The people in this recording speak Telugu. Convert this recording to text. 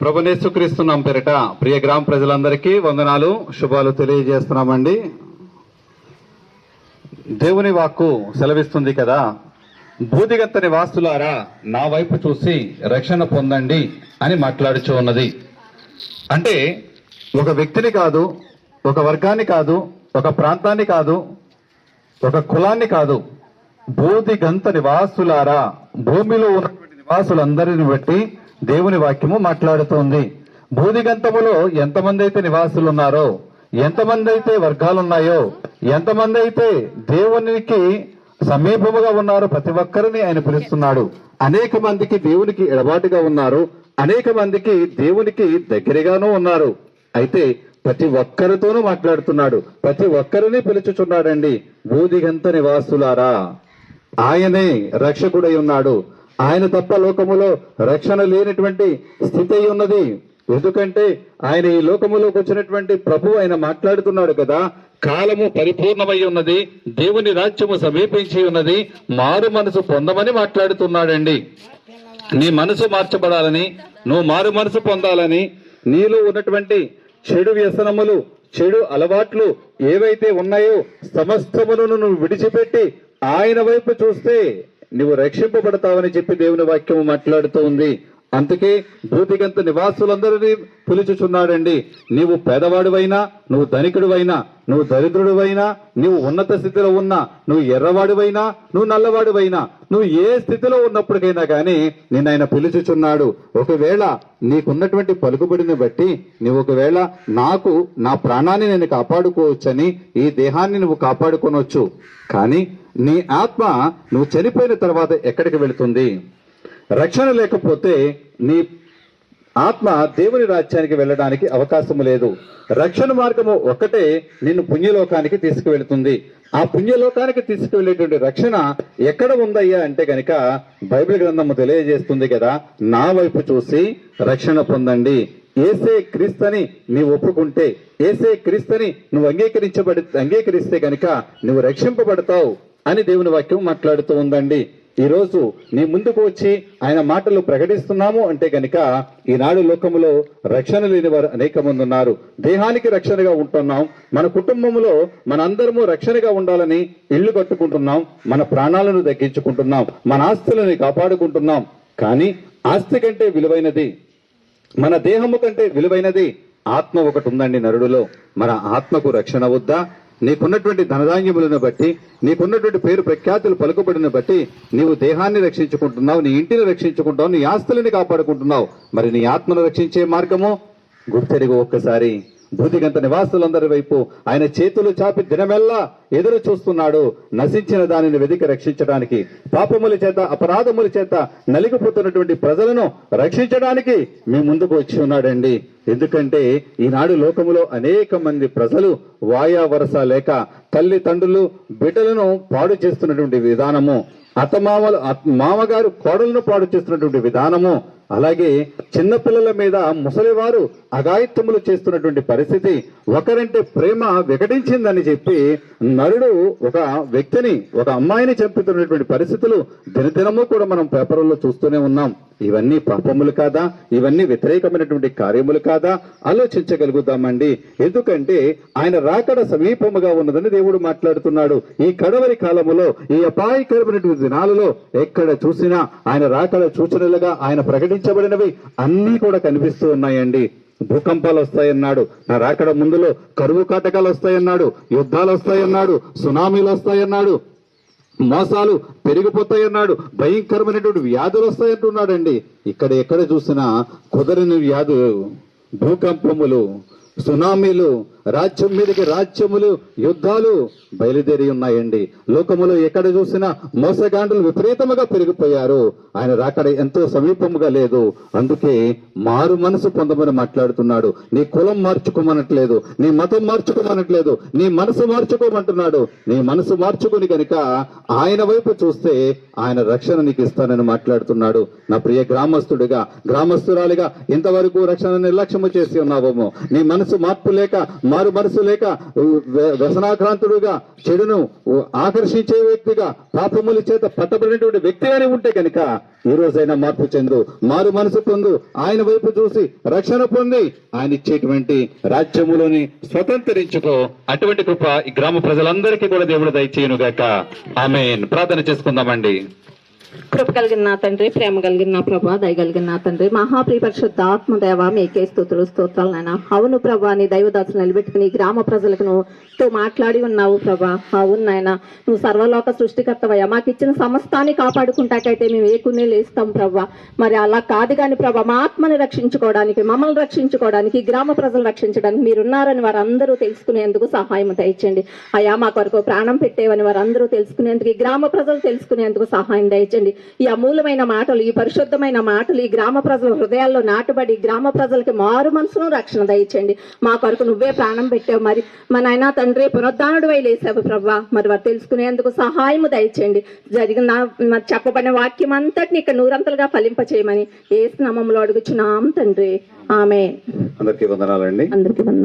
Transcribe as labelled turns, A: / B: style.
A: ప్రభునేసుక్రీస్తున్నాం పేరిట ప్రియ గ్రామ ప్రజలందరికీ వందనాలు శుభాలు తెలియజేస్తున్నామండి. దేవుని వాక్కు సెలవిస్తుంది కదా భూదిగంత నివాసులారా నా వైపు చూసి రక్షణ పొందండి అని మాట్లాడుచు ఉన్నది. అంటే ఒక వ్యక్తిని కాదు ఒక వర్గాన్ని కాదు ఒక ప్రాంతాన్ని కాదు ఒక కులాన్ని కాదు భూదిగంత నివాసులారా భూమిలో ఉన్నటువంటి నివాసులందరిని బట్టి దేవుని వాక్యము మాట్లాడుతోంది. భూదిగంతములో ఎంతమంది అయితే నివాసులు ఉన్నారో ఎంతమంది అయితే వర్గాలు ఉన్నాయో ఎంతమంది అయితే దేవునికి సమీపముగా ఉన్నారు ప్రతి ఒక్కరిని ఆయన పిలుస్తున్నాడు. అనేక మందికి దేవునికి ఎడబాటుగా ఉన్నారు. అనేక మందికి దేవునికి దగ్గరగానూ ఉన్నారు. అయితే ప్రతి ఒక్కరితోనూ మాట్లాడుతున్నాడు. ప్రతి ఒక్కరిని పిలుచుచున్నాడండి. భూదిగంత నివాసులారా. ఆయనే రక్షకుడై ఉన్నాడు. ఆయన తప్ప లోకములో రక్షణ లేనటువంటి స్థితి అయి ఉన్నది. ఎందుకంటే ఆయన ఈ లోకములోకి వచ్చినటువంటి ప్రభు ఆయన మాట్లాడుతున్నాడు కదా. కాలము పరిపూర్ణమై ఉన్నది. దేవుని రాజ్యము సమీపించి ఉన్నది. మారు మనసు పొందమని మాట్లాడుతున్నాడండి. నీ మనసు మార్చబడాలని నువ్వు మారు మనసు పొందాలని నీలో ఉన్నటువంటి చెడు వ్యసనములు చెడు అలవాట్లు ఏవైతే ఉన్నాయో సమస్తమును నువ్వు విడిచిపెట్టి ఆయన వైపు చూస్తే నువ్వు రక్షింపబడతావని చెప్పి దేవుని వాక్యము మాట్లాడుతూ ఉంది. అందుకే భూతిగంత నివాసులందరినీ పిలుచుచున్నాడండి. నీవు పేదవాడివైనా నువ్వు ధనికుడివైనా నువ్వు దరిద్రుడివైనా నువ్వు ఉన్నత స్థితిలో ఉన్నా నువ్వు ఎర్రవాడివైనా నువ్వు నల్లవాడివైనా నువ్వు ఏ స్థితిలో ఉన్నప్పటికైనా కానీ నిన్న ఆయన పిలుచుచున్నాడు. ఒకవేళ నీకున్నటువంటి పలుకుబడిని బట్టి నువ్వు ఒకవేళ నాకు నా ప్రాణాన్ని నేను కాపాడుకోవచ్చని ఈ దేహాన్ని నువ్వు కాపాడుకోనొచ్చు. కానీ నీ ఆత్మ నువ్వు చనిపోయిన తర్వాత ఎక్కడికి వెళుతుంది? రక్షణ లేకపోతే నీ ఆత్మ దేవుని రాజ్యానికి వెళ్ళడానికి అవకాశము లేదు. రక్షణ మార్గము ఒక్కటే నిన్ను పుణ్యలోకానికి తీసుకువెళుతుంది. ఆ పుణ్యలోకానికి తీసుకువెళ్ళేటువంటి రక్షణ ఎక్కడ ఉందయ్యా అంటే గనక బైబిల్ గ్రంథము తెలియజేస్తుంది కదా నా వైపు చూసి రక్షణ పొందండి. ఏసే క్రీస్తని నీవు ఒప్పుకుంటే ఏసే క్రీస్తని నువ్వు అంగీకరించబడి అంగీకరిస్తే కనుక నువ్వు రక్షింపబడతావు అని దేవుని వాక్యం మాట్లాడుతూ ఉందండి. ఈరోజు నీ ముందుకు వచ్చి ఆయన మాటలు ప్రకటిస్తున్నాము అంటే గనుక ఈనాడు లోకములో రక్షణ లేని వారు అనేక మంది ఉన్నారు. దేహానికి రక్షణగా ఉంటున్నాం. మన కుటుంబంలో మనందరము రక్షణగా ఉండాలని ఇల్లు కట్టుకుంటున్నాం. మన ప్రాణాలను దగ్గించుకుంటున్నాం మన ఆస్తులను కాపాడుకుంటున్నాం. కానీ ఆస్తి కంటే విలువైనది మన దేహము కంటే విలువైనది ఆత్మ ఒకటి ఉందండి నరుడులో. మన ఆత్మకు రక్షణ వద్దా? నీకున్నటువంటి ధనధాన్యములను బట్టి నీకున్నటువంటి పేరు ప్రఖ్యాతులు పలుకుబడిన బట్టి నీవు దేహాన్ని రక్షించుకుంటున్నావు నీ ఇంటిని రక్షించుకుంటావు నీ ఆస్తులని కాపాడుకుంటున్నావు. మరి నీ ఆత్మను రక్షించే మార్గము? గుర్తెరిగి ఒక్కసారి. భూతిగంత నివాసులందరి వైపు ఆయన చేతులు చాపి దినమెల్లా ఎదురు చూస్తున్నాడు. నశించిన దానిని వెదికి రక్షించడానికి పాపముల చేత అపరాధముల చేత నలిగిపోతున్నటువంటి ప్రజలను రక్షించడానికి మీ ముందుకు వచ్చి ఉన్నాడండి. ఎందుకంటే ఈనాడు లోకములో అనేక మంది ప్రజలు వాయా వరస లేక తల్లిదండ్రులు బిడ్డలను పాడు చేస్తున్నటువంటి విధానము. అత్తమామలు మామగారు కోడలను పాడు చేస్తున్నటువంటి విధానము అలాగే చిన్నపిల్లల మీద ముసలివారు అఘాయిత్యములు చేస్తున్నటువంటి పరిస్థితి ఒకరంటే ప్రేమ వికటించిందని చెప్పి నరుడు ఒక వ్యక్తిని ఒక అమ్మాయిని చంపుతున్నటువంటి పరిస్థితులు దినదినము కూడా మనం పేపర్లలో చూస్తూనే ఉన్నాం. ఇవన్నీ పాపములు కాదా? ఇవన్నీ వ్యతిరేకమైనటువంటి కార్యములు కాదా? ఆలోచించగలుగుతామండి. ఎందుకంటే ఆయన రాకడ సమీపముగా ఉన్నదని దేవుడు మాట్లాడుతున్నాడు. ఈ కడవరి కాలములో ఈ అపాయకరమైనటువంటి దినాలలో ఎక్కడ చూసినా ఆయన రాకడ సూచనలుగా ఆయన ప్రకటించబడినవి అన్నీ కూడా కనిపిస్తూ ఉన్నాయండి. భూకంపాలు వస్తాయన్నాడు. నా రాకడ ముందులో కరువు కాటకాలు వస్తాయన్నాడు. యుద్ధాలు వస్తాయన్నాడు. సునామీలు వస్తాయన్నాడు. మోసాలు పెరిగిపోతాయన్నాడు. భయంకరమైనటువంటి వ్యాధులు వస్తాయంటున్నాడండి. ఇక్కడ ఎక్కడ చూసినా కుదరని వ్యాధులు భూకంపములు సునామీలు రాజ్యం మీదకి రాజ్యములు యుద్ధాలు బయలుదేరి ఉన్నాయండి. లోకములో ఎక్కడ చూసినా మోసగాండ్రులు విపరీతముగా పెరిగిపోయారు. ఆయన రాకడ ఎంతో సమీపముగా లేదు. అందుకే మారు మనసు పొందమని మాట్లాడుతున్నాడు. నీ కులం మార్చుకోమనట్లేదు నీ మతం మార్చుకోమనట్లేదు నీ మనసు మార్చుకోమంటున్నాడు. నీ మనసు మార్చుకుని కనుక ఆయన వైపు చూస్తే ఆయన రక్షణ నీకు ఇస్తానని మాట్లాడుతున్నాడు. నా ప్రియ గ్రామస్తుడిగా గ్రామస్తురాలిగా ఇంతవరకు రక్షణ నిర్లక్ష్యము చేసి ఉన్నావేమో. నీ మనసు మార్పు లేక
B: మారు మనసు లేక వ్యసనాక్రాంతుడుగా చెడును ఆకర్షించే వ్యక్తిగా పాపముల చేత పట్టబడినటువంటి వ్యక్తిగానే ఉంటే కనుక ఈ రోజైనా మార్పు చెందు మారు మనసు పొందు ఆయన వైపు చూసి రక్షణ పొంది ఆయన ఇచ్చేటువంటి రాజ్యములోని
A: స్వతంత్రించుకో. అటువంటి కృప ఈ గ్రామ ప్రజలందరికీ కూడా దేవుడు దయచేయను గాక ఆమె ప్రార్థన చేసుకుందామండి.
C: కృప కలిగిన నా తండ్రి ప్రేమ కలిగిన నా ప్రభా దయ కలిగిన నా తండ్రి. మహాప్రియ పరిశుద్ధ ఆత్మదేవ మీకే స్తోత్రులు స్తోత్రాలు నాయన. అవును ప్రభా నీ దైవదాసులు నిలబెట్టుకుని గ్రామ ప్రజలకు నువ్వు తో మాట్లాడి ఉన్నావు ప్రభా. అవును నాయన నువ్వు సర్వలోక సృష్టికర్తవయ్యా. మాకు ఇచ్చిన సమస్తాన్ని కాపాడుకుంటాకైతే మేము ఏకునే లేస్తాం ప్రభా. మరి అలా కాదు కాని ప్రభా మా ఆత్మని రక్షించుకోవడానికి మమ్మల్ని రక్షించుకోవడానికి గ్రామ ప్రజలు రక్షించడానికి మీరున్నారని వారందరూ తెలుసుకునేందుకు సహాయం దయచండి అయ్యా మా కొరకు ప్రాణం పెట్టేవని వారందరూ తెలుసుకునేందుకు గ్రామ ప్రజలు తెలుసుకునేందుకు సహాయం దయచండి ఈ అమూలమైన మాటలు ఈ పరిశుద్ధమైన మాటలు ఈ గ్రామ ప్రజల హృదయాల్లో నాటుబడి గ్రామ ప్రజలకి మారు మనసును రక్షణ దయచండి మా కొరకు నువ్వే ప్రాణం పెట్టావు. మరి మా నాయన తండ్రి పునరుద్ధానుడు వై లేసావు ప్రభా. మరి వారు తెలుసుకునేందుకు సహాయము దయచేయండి. జరిగిన మరి చెప్పబడిన వాక్యం అంతటిని ఇక్కడ నూరంతలుగా ఫలింప చేయమని ఏ స్నామంలో అడుగుచున్నాం తండ్రి. ఆమె
B: అందరికీ వందనాలండి.
C: అందరికీ వందనాలు.